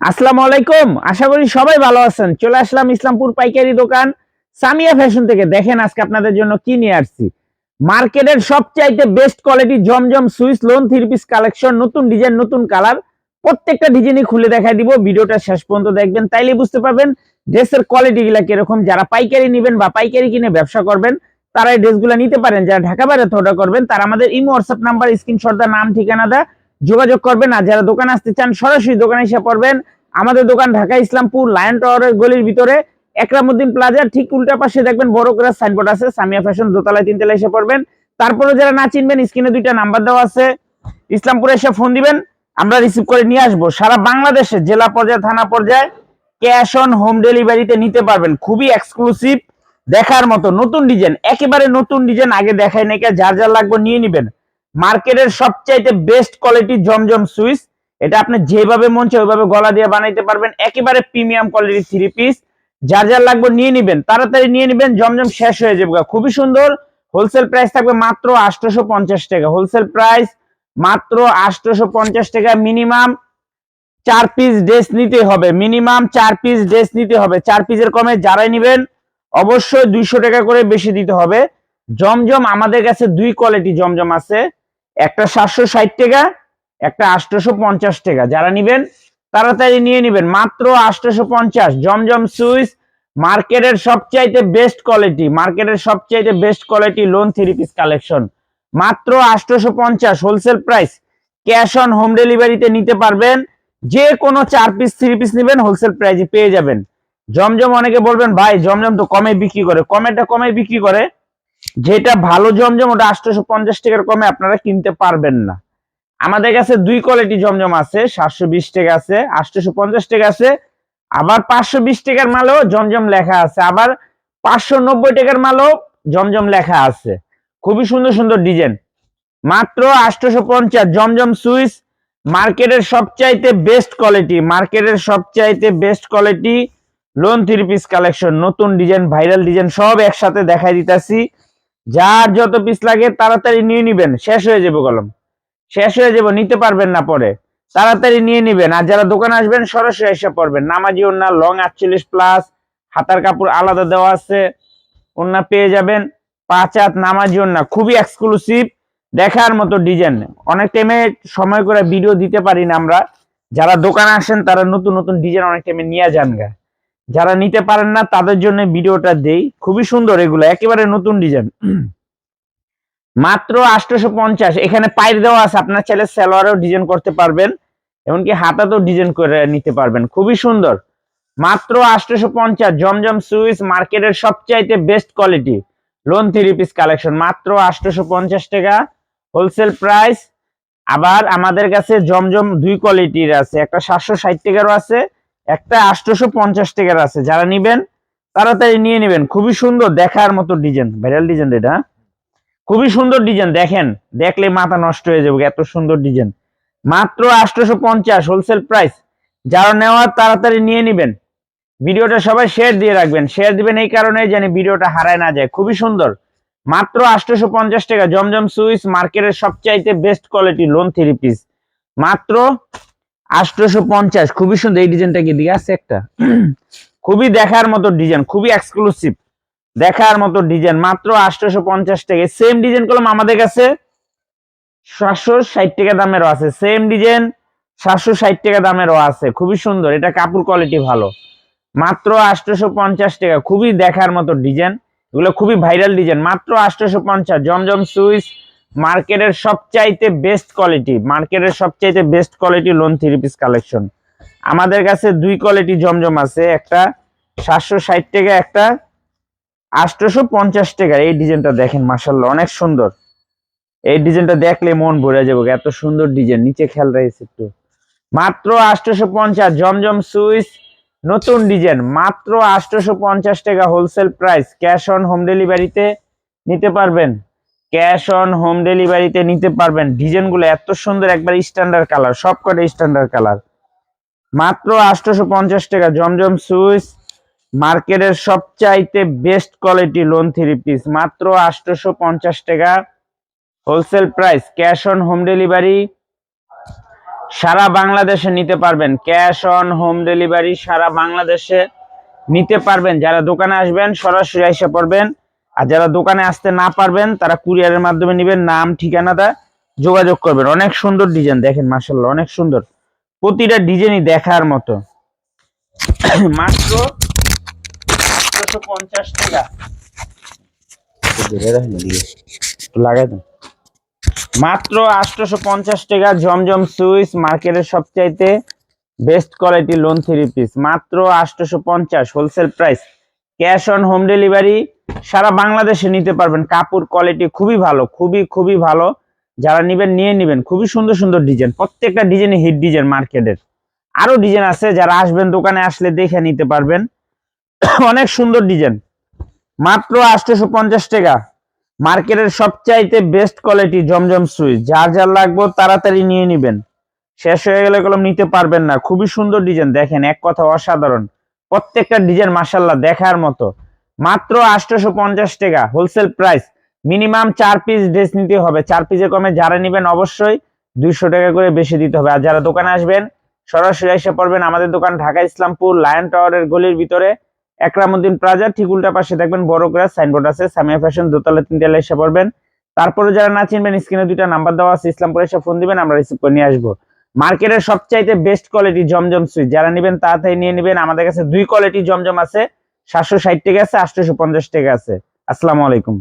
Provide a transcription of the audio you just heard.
আসসালামু আলাইকুম। আশা করি সবাই ভালো আছেন। চলে আসলাম ইসলামপুর পাইকারি দোকান। সামিয়া ফ্যাশন থেকে দেখেন আজকে আপনাদের জন্য কি নিয়ে আসছি। মার্কেটের সবচাইতে best quality Zamzam Swiss lawn three piece collection নতুন ডিজাইন নতুন কালার প্রত্যেকটা ডিজাইনই খুলে দেখাই দিব। ভিডিওটা শেষ পর্যন্ত দেখবেন তাইলে বুঝতে পারবেন ড্রেসের কোয়ালিটি গুলা কীরকম। যারা পাইকারি নেবেন বা পাইকারি কিনে ব্যবসা করবেন তারা এই ড্রেসগুলো নিতে পারেন। যারা ঢাকা বাইরে অর্ডার করবেন, তারা আমাদের ইমো হোয়াটসঅ্যাপ নাম্বার স্ক্রিনশট দা নাম, ঠিকানা দা যোগাযোগ করবেন আর যারা দোকানে আসতে চান, সরাসরি দোকানে এসে পড়বেন। আমাদের দোকান ঢাকা ইসলামপুর, লায়ন টাওয়ারের গলির ভিতরে, একরামুদ্দিন প্লাজার ঠিক উল্টা পাশে দেখবেন বড় করে সাইনবোর্ড আছে, সামিয়া ফ্যাশন দোতলায় তিনতলায় এসে পড়বেন। তারপরে যারা না চিনবেন স্ক্রিনে দুইটা নাম্বার দেওয়া আছে। ইসলামপুরে এসে ফোন দিবেন, আমরা রিসিভ করে নিয়ে আসব। সারা বাংলাদেশে জেলা পর্যায়ে, থানা পর্যায়ে ক্যাশ অন হোম ডেলিভারিতে নিতে পারবেন। খুবই এক্সক্লুসিভ দেখার মতো, নতুন ডিজাইন একেবারে নতুন ডিজাইন আগে দেখায় নাকি যার যার লাগবে নিয়ে নিবেন। মার্কেটের সবচাইতে বেস্ট কোয়ালিটি জমজম সুইস এটা আপনি যেভাবে মন চায় ওইভাবে গলা দিয়ে বানাইতে পারবেন। একেবারে প্রিমিয়াম কোয়ালিটি থ্রি পিস যার যার লাগবে নিয়ে নিবেন, তাড়াতাড়ি নিয়ে নিবেন, জমজম শেষ হয়ে যাবে। খুবই সুন্দর। হোলসেল প্রাইস থাকবে মাত্র আটশোশো পঞ্চাশ টাকা। হোলসেল প্রাইস মাত্র আটশোশো পঞ্চাশ টাকা মিনিমাম চার পিস ড্রেস নিতে হবে। মিনিমাম চার পিস ড্রেস নিতে হবে। চার পিসের কমে যারাই নিবেন, অবশ্যই দুইশো টাকা করে বেশি দিতে হবে। জমজম আমাদের কাছে দুই কোয়ালিটি জমজম আছে। একটা সাতশো ষাট টাকা, একটা আটশোশো পঞ্চাশ টাকা। যারা নিবেন, তাড়াতাড়ি নিয়ে নিবেন। মাত্র আটশোশো পঞ্চাশ। জমজম সুইস মার্কেটের সবচাইতে বেস্ট কোয়ালিটি, মার্কেটের সবচাইতে best quality lawn three piece collection. মাত্র আটশোশো পঞ্চাশ। Wholesale price, cash on home ডেলিভারিতে নিতে পারবেন। যে কোনো চার পিস, থ্রি পিস নেবেন, হোলসেল প্রাইসে পেয়ে যাবেন। জমজম অনেকে বলবেন, ভাই, জমজম তো কমে বিক্রি করে। কমেটা কমে বিক্রি করে। যেটা ভালো জমজম, ওটা আটশোশো পঞ্চাশ টাকার কমে আপনারা কিনতে পারবেন না। আমাদের কাছে দুই কোয়ালিটি জমজম আছে, সাতশো বিশ টাকা আছে আটশোশো পঞ্চাশ টাকা আছে, আবার পাঁচশো বিশ টাকার মালও জমজম লেখা আছে, আবার পাঁচশো নব্বই টাকার মালও জমজম লেখা আছে। খুবই সুন্দর সুন্দর ডিজাইন। মাত্র আটশোশো পঞ্চাশ জমজম সুইস মার্কেটের সবচাইতে বেস্ট কোয়ালিটি মার্কেটের সবচাইতে best quality lawn three piece collection নতুন ডিজাইন ভাইরাল ডিজাইন সব একসাথে দেখাই দিতাছি। যার যত পিস লাগে তাড়াতাড়ি নিয়ে নিবেন, শেষ হয়ে যাবে কলম। শেষ হয়ে যাবে, নিতে পারবেন না পরে। তাড়াতাড়ি নিয়ে নিবেন, আর যারা দোকানে আসবেন সরাসরি এসে পড়বেন। নামাজি ওন্না লং আটচল্লিশ প্লাস হাতার কাপড় আলাদা দেওয়া আছে ওন্না পেয়ে যাবেন। পাঁচ হাত নামাজি ওন্না খুবই এক্সক্লুসিভ দেখার মতো ডিজাইন অনেক টাইমে সময় করে ভিডিও দিতে পারি না আমরা। যারা দোকানে আসেন, তারা নতুন নতুন ডিজাইন অনেক টাইমে নিয়ে যান গা। যারা নিতে পারেন না, তাদের জন্য ভিডিওটা দেই। খুবই সুন্দর এগুলো, একেবারে নতুন ডিজাইন মাত্র আটশোশো পঞ্চাশ, এখানে পাইর দেওয়া আছে, আপনার ছেলে সালোয়ারেও ডিজাইন করতে পারবেন, এমনকি হাতাতেও ডিজাইন করে নিতে পারবেন। খুবই সুন্দর। মাত্র আটশোশো পঞ্চাশ, জমজম সুইস মার্কেটের সবচাইতে best quality lawn three piece collection মাত্র আটশোশো পঞ্চাশ টাকা। হোলসেল প্রাইস আবার আমাদের কাছে জমজম দুই কোয়ালিটির আছে, একটা সাতশো ষাট টাকারও আছে একটা আটশোশো পঞ্চাশ টাকার আছে। যারা নিবেন, তাড়াতাড়ি নিয়ে নেবেন। খুবই সুন্দর দেখার মতো ডিজাইন ভাইরাল ডিজাইন এটা হ্যাঁ? খুবই সুন্দর ডিজাইন, দেখেন, দেখলে মাথা নষ্ট হয়ে যাবে, এত সুন্দর ডিজাইন। মাত্র আটশোশো পঞ্চাশ হোলসেল প্রাইস যারা নেওয়ার, তাড়াতাড়ি নিয়ে নিবেন। ভিডিওটা সবাই শেয়ার দিয়ে রাখবেন। শেয়ার দিবেন এই কারণে যেন ভিডিওটা হারায় না যায়। খুবই সুন্দর। মাত্র আটশোশো পঞ্চাশ টাকা। জমজম সুইস মার্কেটের সবচাইতে best quality lawn three piece মাত্র আটশোশো পঞ্চাশ, খুবই সুন্দর এই ডিজাইনটা কি দিকে আছে একটা? খুবই দেখার মতো ডিজাইন খুবই এক্সক্লুসিভ দেখার মতো ডিজাইন মাত্র আটশোশো পঞ্চাশ টাকা সেম ডিজাইন কলম আমাদের কাছে সাতশো ষাট টাকা দামেরও আছে। সেম ডিজাইন সাতশো ষাট টাকা দামেরও আছে। খুবই সুন্দর, এটা কাপড় কোয়ালিটি ভালো। মাত্র আটশোশো পঞ্চাশ টাকা, খুবই দেখার মতো ডিজাইন এগুলো খুবই ভাইরাল ডিজাইন মাত্র আটশোশো পঞ্চাশ, জমজম সুইস মার্কেটের সবচাইতে বেস্ট কোয়ালিটি মার্কেটের সবচাইতে best quality lawn three piece collection আমাদের কাছে দুই কোয়ালিটি জমজম আছে, একটা সাতশো ষাট টাকা, একটা আটশোশো পঞ্চাশ টাকা। এই ডিজাইনটা দেখেন মাসাল্লাহ অনেক সুন্দর। এই ডিজাইনটা দেখলে মন ভরে যাবে, এত সুন্দর ডিজাইন নিচে খেয়াল রয়েছে একটু। মাত্র আটশোশো পঞ্চাশ জমজম সুইস নতুন ডিজাইন মাত্র আটশোশো পঞ্চাশ টাকা wholesale price cash on home ডেলিভারিতে নিতে পারবেন। ক্যাশ অন হোম ডেলিভারিতে নিতে পারবেন। ডিজাইনগুলো এত সুন্দর, একবার স্ট্যান্ডার্ড কালার, সব কটা স্ট্যান্ডার্ড কালার। মাত্র আটশোশো পঞ্চাশ টাকা, জমজম সুইস, মার্কেটের সবচাইতে best quality lawn three piece. মাত্র আটশোশো পঞ্চাশ টাকা, wholesale price, cash on home delivery, সারা বাংলাদেশে নিতে পারবেন। ক্যাশ অন হোম ডেলিভারি সারা বাংলাদেশে নিতে পারবেন। যারা দোকানে আসবেন, সরাসরি এসে পড়বেন। আর যারা দোকানে আসতে না পারবেন, তারা কুরিয়ারের মাধ্যমে নেবেন, নাম ঠিকানাটা যোগাযোগ করবেন। অনেক সুন্দর ডিজাইন, দেখেন মাসাল্লাহ অনেক সুন্দর। প্রতিটা ডিজাইনই দেখার মতো। মাত্র আটশোশো পঞ্চাশ টাকা। মাত্র আটশোশো পঞ্চাশ টাকা জমজম সুইচ মার্কেটের সবচাইতে best quality lawn three piece মাত্র আটশোশো পঞ্চাশ wholesale price cash on home delivery সারা বাংলাদেশে নিতে পারবেন। কাপড় কোয়ালিটি খুবই ভালো, খুবই খুবই ভালো। যারা নিবেন, নিয়ে নিবেন। খুবই সুন্দর সুন্দর ডিজাইন। প্রত্যেকটা ডিজাইন হিট ডিজাইন মার্কেটের। আরও ডিজাইন আছে, যারা আসবেন দোকানে আসলে দেখে নিতে পারবেন। অনেক সুন্দর ডিজাইন। মাত্র আটশোশো পঞ্চাশ টাকা। মার্কেটের সবচাইতে বেস্ট কোয়ালিটি জমজম সুইচ যার যার লাগবে তাড়াতাড়ি নিয়ে নিবেন। শেষ হয়ে গেলে কলম নিতে পারবেন না। খুবই সুন্দর ডিজাইন। দেখেন, এক কথা অসাধারণ। প্রত্যেকটা ডিজাইন মাসাল্লাহ দেখার মতো। মাত্র আটশোশো পঞ্চাশ টাকা হোলসেল প্রাইস মিনিমাম চার পিস ড্রেস নিতে হবে। চার পিসের কমে যারা নেবেন অবশ্যই দুইশো টাকা করে বেশি দিতে হবে। আর যারা দোকানে আসবেন, সরাসরি এসে পড়বেন আমাদের দোকান ঢাকা ইসলামপুর লায়ন টাওয়ারের গলির ভিতরে। একরামুদ্দিন প্লাজা, ঠিক উল্টা পাশে দেখবেন বড় করে সাইনবোর্ড আছে, সামিয়া ফ্যাশন দোতলা তিনতলা এসে পড়বেন। তারপরে যারা না চিনবেন স্ক্রিনে দুইটা নাম্বার দেওয়া আছে, ইসলামপুরে এসে ফোন দিবেন, আমরা রিসিভ করে নিয়ে আসব। মার্কেটের সবচাইতে বেস্ট কোয়ালিটি জমজম সুইচ যারা নেবেন তাড়াতাড়ি নিয়ে নেবেন। আমাদের কাছে দুই কোয়ালিটি জমজম আছে, সাতশো ষাট টাকা আছে আটশোশো পঞ্চাশ টাকা আছে। আসসালামু আলাইকুম।